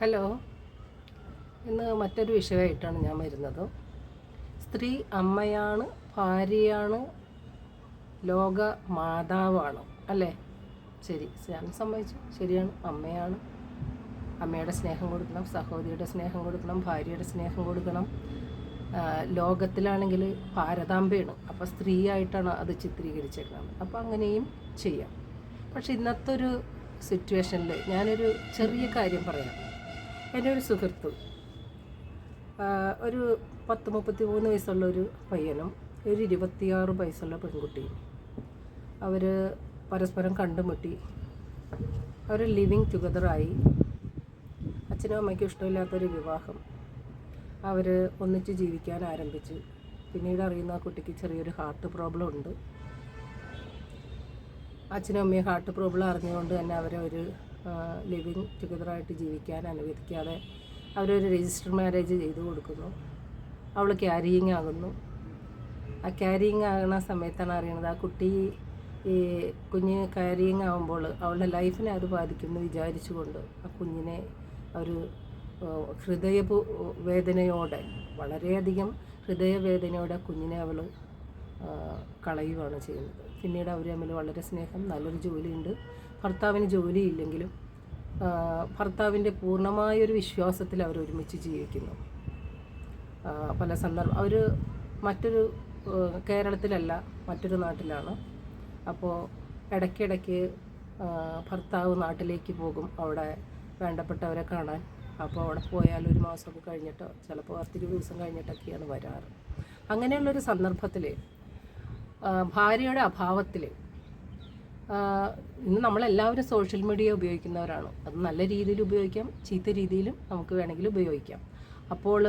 Hello. ഇന്ന് മറ്റൊരു വിഷയമായിട്ടാണ് ഞാൻ വരുന്നത്. സ്ത്രീ അമ്മയാണ് ഭാര്യയാണ് ലോക മാതാവാണ്. അല്ലേ? ശരി. ഞാൻ സമ്മതിച്ചു. ശരിയാണ്. അമ്മയാണ്. അമ്മയുടെ സ്നേഹം കൊടുക്കണം സഹോദരിയുടെ സ്നേഹം കൊടുക്കണം ഭാര്യയുടെ സ്നേഹം കൊടുക്കണം. ലോകത്തിലാണെങ്കിൽ ഭാരതാംബയാണ്. അപ്പോൾ സ്ത്രീയായിട്ടാണ് അത് ചിത്രീകരിച്ചേക്കുന്നത്. അപ്പോൾ അങ്ങനെയും ചെയ്യാം. പക്ഷെ ഇന്നത്തെ ഒരു സിറ്റുവേഷനിൽ ഞാനൊരു ചെറിയ കാര്യം പറയാം. എന്റെ ഒരു സുഹൃത്ത് ഒരു പത്ത് മുപ്പത്തി മൂന്ന് വയസ്സുള്ള ഒരു പയ്യനും ഒരു ഇരുപത്തിയാറ് വയസ്സുള്ള പെൺകുട്ടിയും. അവർ പരസ്പരം കണ്ടുമുട്ടി. അവർ ലിവിങ് ടുഗദറായി അച്ഛനും അമ്മയ്ക്കും ഇഷ്ടമില്ലാത്തൊരു വിവാഹം അവർ ഒന്നിച്ച് ജീവിക്കാൻ ആരംഭിച്ചു. പിന്നീട് അറിയുന്ന ആ കുട്ടിക്ക് ചെറിയൊരു ഹാർട്ട് പ്രോബ്ലം ഉണ്ട്. അച്ഛനും അമ്മയും ഹാർട്ട് പ്രോബ്ലം അറിഞ്ഞുകൊണ്ട് തന്നെ അവരെ ഒരു ലിവിങ് ടുഗദറായിട്ട് ജീവിക്കാൻ അനുവദിക്കാതെ അവരൊരു രജിസ്റ്റർ മാരേജ് ചെയ്തു കൊടുക്കുന്നു. അവൾ ക്യാരിയിങ് ആകുന്നു. ആ ക്യാരിയിങ് ആകുന്ന സമയത്താണ് അറിയുന്നത് ആ കുട്ടി ഈ കുഞ്ഞ് ക്യാരിയിങ് ആകുമ്പോൾ അവളുടെ ലൈഫിനെ അത് ബാധിക്കുമെന്ന് വിചാരിച്ചുകൊണ്ട് ആ കുഞ്ഞിനെ ഒരു ഹൃദയ വേദനയോടെ വളരെയധികം ഹൃദയവേദനയോടെ കുഞ്ഞിനെ അവൾ കളയുകയാണ് ചെയ്യുന്നത്. പിന്നീട് അവർ തമ്മിൽ വളരെ സ്നേഹം നല്ലൊരു ജോലിയുണ്ട്. ഭർത്താവിന് ജോലിയില്ലെങ്കിലും ഭർത്താവിന്റെ പൂർണമായൊരു വിശ്വാസത്തിൽ അവർ ഒരുമിച്ച് ജീവിക്കുന്നു. പല സന്ദർഭം അവർ മറ്റൊരു കേരളത്തിലല്ല മറ്റൊരു നാട്ടിലാണ്. അപ്പോൾ ഇടയ്ക്കിടയ്ക്ക് ഭർത്താവ് നാട്ടിലേക്ക് പോകും അവിടെ വേണ്ടപ്പെട്ടവരെ കാണാൻ. അപ്പോൾ അവിടെ പോയാൽ ഒരു മാസമൊക്കെ കഴിഞ്ഞിട്ടോ ചിലപ്പോൾ പത്തിരുപത് ദിവസം കഴിഞ്ഞിട്ടൊക്കെയാണ് വരാറ്. അങ്ങനെയുള്ളൊരു സന്ദർഭത്തിൽ ഭാര്യയുടെ അഭാവത്തിൽ ഇന്ന് നമ്മളെല്ലാവരും സോഷ്യൽ മീഡിയ ഉപയോഗിക്കുന്നവരാണ്. അത് നല്ല രീതിയിൽ ഉപയോഗിക്കാം ചീത്ത രീതിയിലും നമുക്ക് വേണമെങ്കിൽ ഉപയോഗിക്കാം. അപ്പോൾ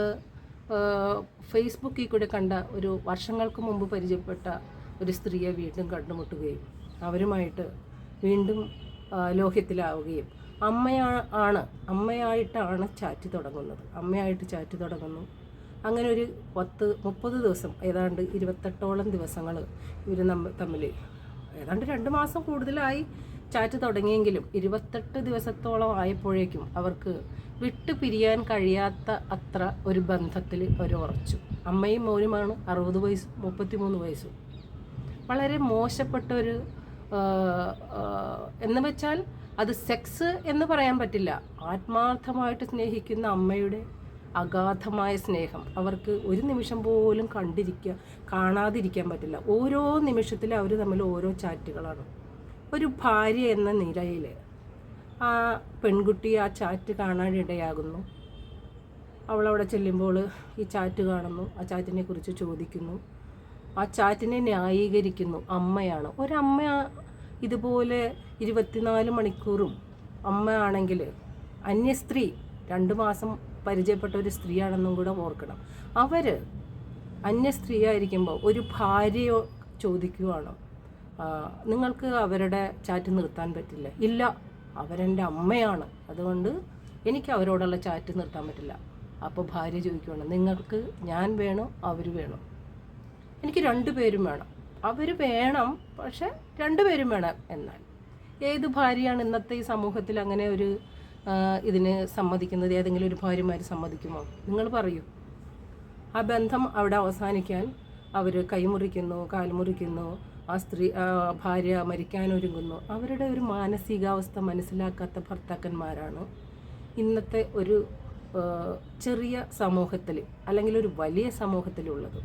ഫേസ്ബുക്കിൽ കൂടെ കണ്ട ഒരു വർഷങ്ങൾക്ക് മുമ്പ് പരിചയപ്പെട്ട ഒരു സ്ത്രീയെ വീണ്ടും കണ്ടുമുട്ടുകയും അവരുമായിട്ട് വീണ്ടും ലോഹ്യത്തിലാവുകയും. അമ്മയാ ആണ് അമ്മയായിട്ടാണ് ചാറ്റ് തുടങ്ങുന്നത്. അമ്മയായിട്ട് ചാറ്റ് തുടങ്ങുന്നു. അങ്ങനെ ഒരു പത്ത് മുപ്പത് ദിവസം ഏതാണ്ട് ഇരുപത്തെട്ടോളം ദിവസങ്ങൾ ഇവർ നമ്മ തമ്മിൽ ഏതാണ്ട് രണ്ട് മാസം കൂടുതലായി ചാറ്റ് തുടങ്ങിയെങ്കിലും ഇരുപത്തെട്ട് ദിവസത്തോളം ആയപ്പോഴേക്കും അവർക്ക് വിട്ടു പിരിയാൻ കഴിയാത്ത അത്ര ഒരു ബന്ധത്തിൽ അവർ ഉറച്ചു. അമ്മയും മോനുമാണ് അറുപത് വയസ്സ് മുപ്പത്തിമൂന്ന് വയസ്സും. വളരെ മോശപ്പെട്ട ഒരു എന്ന് വെച്ചാൽ അത് സെക്സ് എന്ന് പറയാൻ പറ്റില്ല. ആത്മാർത്ഥമായിട്ട് സ്നേഹിക്കുന്ന അമ്മയുടെ അഗാധമായ സ്നേഹം. അവർക്ക് ഒരു നിമിഷം പോലും കണ്ടിരിക്കുക കാണാതിരിക്കാൻ പറ്റില്ല. ഓരോ നിമിഷത്തിലും അവർ തമ്മിൽ ഓരോ ചാറ്റുകളാണ്. ഒരു ഭാര്യ എന്ന നിലയിൽ ആ പെൺകുട്ടി ആ ചാറ്റ് കാണാനിടയാകുന്നു. അവളവിടെ ചെല്ലുമ്പോൾ ഈ ചാറ്റ് കാണുന്നു. ആ ചാറ്റിനെ കുറിച്ച് ചോദിക്കുന്നു. ആ ചാറ്റിനെ ന്യായീകരിക്കുന്നു. അമ്മയാണ്. ഒരമ്മ ഇതുപോലെ ഇരുപത്തിനാല് മണിക്കൂറും അമ്മയാണെങ്കിൽ അന്യസ്ത്രീ രണ്ട് മാസം പരിചയപ്പെട്ട ഒരു സ്ത്രീയാണെന്നും കൂടെ ഓർക്കണം. അവർ അന്യ സ്ത്രീ ആയിരിക്കുമ്പോൾ ഒരു ഭാര്യയോ ചോദിക്കുവാണ്? നിങ്ങൾക്ക് അവരുടെ ചാറ്റ് നിർത്താൻ പറ്റില്ല. ഇല്ല അവരെന്റെ അമ്മയാണ്. അതുകൊണ്ട് എനിക്ക് അവരോടുള്ള ചാറ്റ് നിർത്താൻ പറ്റില്ല. അപ്പോൾ ഭാര്യ ചോദിക്കുവാണ് നിങ്ങൾക്ക് ഞാൻ വേണോ? അവർ വേണോ? എനിക്ക് രണ്ടു പേരും വേണം. അവർ വേണം പക്ഷെ രണ്ടുപേരും വേണം എന്നാൽ. ഏത് ഭാര്യയാണ് ഇന്നത്തെ ഈ സമൂഹത്തിൽ അങ്ങനെ ഒരു ഇതിന് സമ്മതിക്കുന്നത് ഏതെങ്കിലും ഒരു ഭാര്യമാർ സമ്മതിക്കുമോ? നിങ്ങൾ പറയൂ. ആ ബന്ധം അവിടെ അവസാനിക്കാൻ അവർ കൈമുറിക്കുന്നു കാൽമുറിക്കുന്നു ആ സ്ത്രീ ഭാര്യ മരിക്കാനൊരുങ്ങുന്നു അവരുടെ ഒരു മാനസികാവസ്ഥ മനസ്സിലാക്കാത്ത ഭർത്താക്കന്മാരാണ് ഇന്നത്തെ ഒരു ചെറിയ സമൂഹത്തിൽ അല്ലെങ്കിൽ ഒരു വലിയ സമൂഹത്തിലുള്ളത്.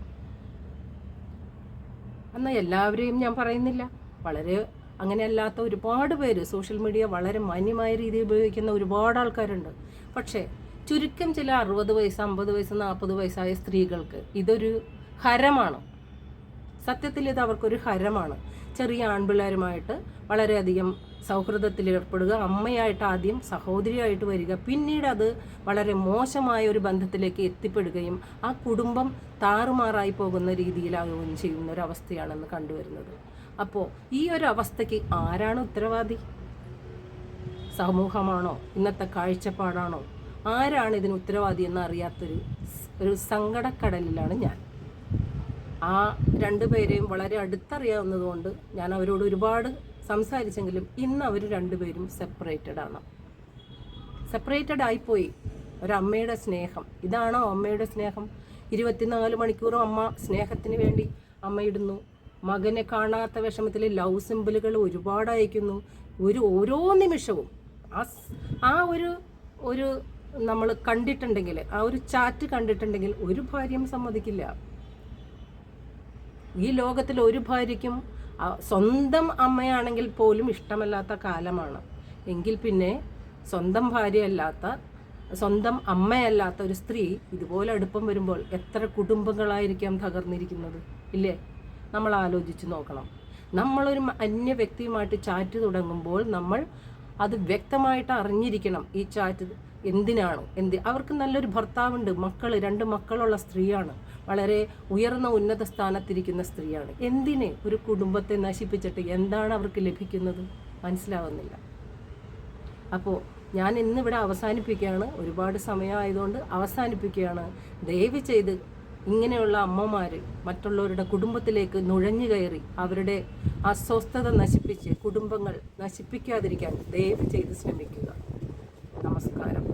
എന്നാൽ എല്ലാവരെയും ഞാൻ പറയുന്നില്ല. വളരെ അങ്ങനെയല്ലാത്ത ഒരുപാട് പേര് സോഷ്യൽ മീഡിയ വളരെ മാന്യമായ രീതിയിൽ ഉപയോഗിക്കുന്ന ഒരുപാട് ആൾക്കാരുണ്ട്. പക്ഷേ ചുരുക്കം ചില അറുപത് വയസ്സ് അമ്പത് വയസ്സ് നാൽപ്പത് വയസ്സായ സ്ത്രീകൾക്ക് ഇതൊരു ഹരമാണ്. സത്യത്തിൽ ഇത് അവർക്കൊരു ഹരമാണ്. ചെറിയ ആൺപിള്ളേരുമായിട്ട് വളരെയധികം സൗഹൃദത്തിൽ ഏർപ്പെടുക അമ്മയായിട്ട് ആദ്യം സഹോദരിയായിട്ട് വരിക പിന്നീട് അത് വളരെ മോശമായ ഒരു ബന്ധത്തിലേക്ക് എത്തിപ്പെടുകയും ആ കുടുംബം താറുമാറായി പോകുന്ന രീതിയിലാകുകയും ചെയ്യുന്ന ഒരു അവസ്ഥയാണെന്ന് കണ്ടുവരുന്നത്. അപ്പോൾ ഈ ഒരു അവസ്ഥയ്ക്ക് ആരാണ് ഉത്തരവാദി? സമൂഹമാണോ? ഇന്നത്തെ കാഴ്ചപ്പാടാണോ? ആരാണ് ഇതിന് ഉത്തരവാദി എന്ന് അറിയാത്തൊരു ഒരു സങ്കടക്കടലിലാണ് ഞാൻ. ആ രണ്ടു പേരെയും വളരെ അടുത്തറിയാവുന്നതുകൊണ്ട് ഞാൻ അവരോട് ഒരുപാട് സംസാരിച്ചെങ്കിലും ഇന്ന് അവർ രണ്ടുപേരും സെപ്പറേറ്റഡ് ആണ്. സെപ്പറേറ്റഡ് ആയിപ്പോയി. ഒരമ്മയുടെ സ്നേഹം. ഇതാണോ അമ്മയുടെ സ്നേഹം? ഇരുപത്തിനാല് മണിക്കൂറും അമ്മ സ്നേഹത്തിന് വേണ്ടി അമ്മ ഇടുന്നു. മകനെ കാണാത്ത വിഷമത്തിൽ ലവ് സിമ്പിളുകൾ ഒരുപാട് അയക്കുന്നു. ഒരു ഓരോ നിമിഷവും. ആ ആ ഒരു ഒരു നമ്മൾ കണ്ടിട്ടുണ്ടെങ്കിൽ ആ ഒരു ചാറ്റ് കണ്ടിട്ടുണ്ടെങ്കിൽ ഒരു ഭാര്യയും സമ്മതിക്കില്ല. ഈ ലോകത്തിൽ ഒരു ഭാര്യയ്ക്കും സ്വന്തം അമ്മയാണെങ്കിൽ പോലും ഇഷ്ടമല്ലാത്ത കാലമാണ്. എങ്കിൽ പിന്നെ സ്വന്തം ഭാര്യയല്ലാത്ത സ്വന്തം അമ്മയല്ലാത്ത ഒരു സ്ത്രീ ഇതുപോലെ അടുപ്പം വരുമ്പോൾ എത്ര കുടുംബങ്ങളായിരിക്കാം തകർന്നിരിക്കുന്നത്? ഇല്ലേ? നമ്മൾ ആലോചിച്ച് നോക്കണം. നമ്മളൊരു അന്യ വ്യക്തിയുമായിട്ട് ചാറ്റ് തുടങ്ങുമ്പോൾ നമ്മൾ അത് വ്യക്തമായിട്ട് അറിഞ്ഞിരിക്കണം. ഈ ചാറ്റ് എന്തിനാണ്? എന്ത്? അവർക്ക് നല്ലൊരു ഭർത്താവുണ്ട് മക്കൾ രണ്ട് മക്കളുള്ള സ്ത്രീയാണ്. വളരെ ഉയർന്ന ഉന്നത സ്ഥാനത്തിരിക്കുന്ന സ്ത്രീയാണ്. എന്തിനെ? ഒരു കുടുംബത്തെ നശിപ്പിച്ചിട്ട് എന്താണ് അവർക്ക് ലഭിക്കുന്നത്? മനസ്സിലാവുന്നില്ല. അപ്പോൾ ഞാൻ ഇന്നിവിടെ അവസാനിപ്പിക്കുകയാണ്. ഒരുപാട് സമയമായതുകൊണ്ട് അവസാനിപ്പിക്കുകയാണ്. ദയവ് ചെയ്ത് ഇങ്ങനെയുള്ള അമ്മമാർ മറ്റുള്ളവരുടെ കുടുംബത്തിലേക്ക് നുഴഞ്ഞു കയറി അവരുടെ അസ്വസ്ഥത നശിപ്പിച്ച് കുടുംബങ്ങൾ നശിപ്പിക്കാതിരിക്കാൻ ദയവ് ചെയ്ത് ശ്രമിക്കുക. നമസ്കാരം.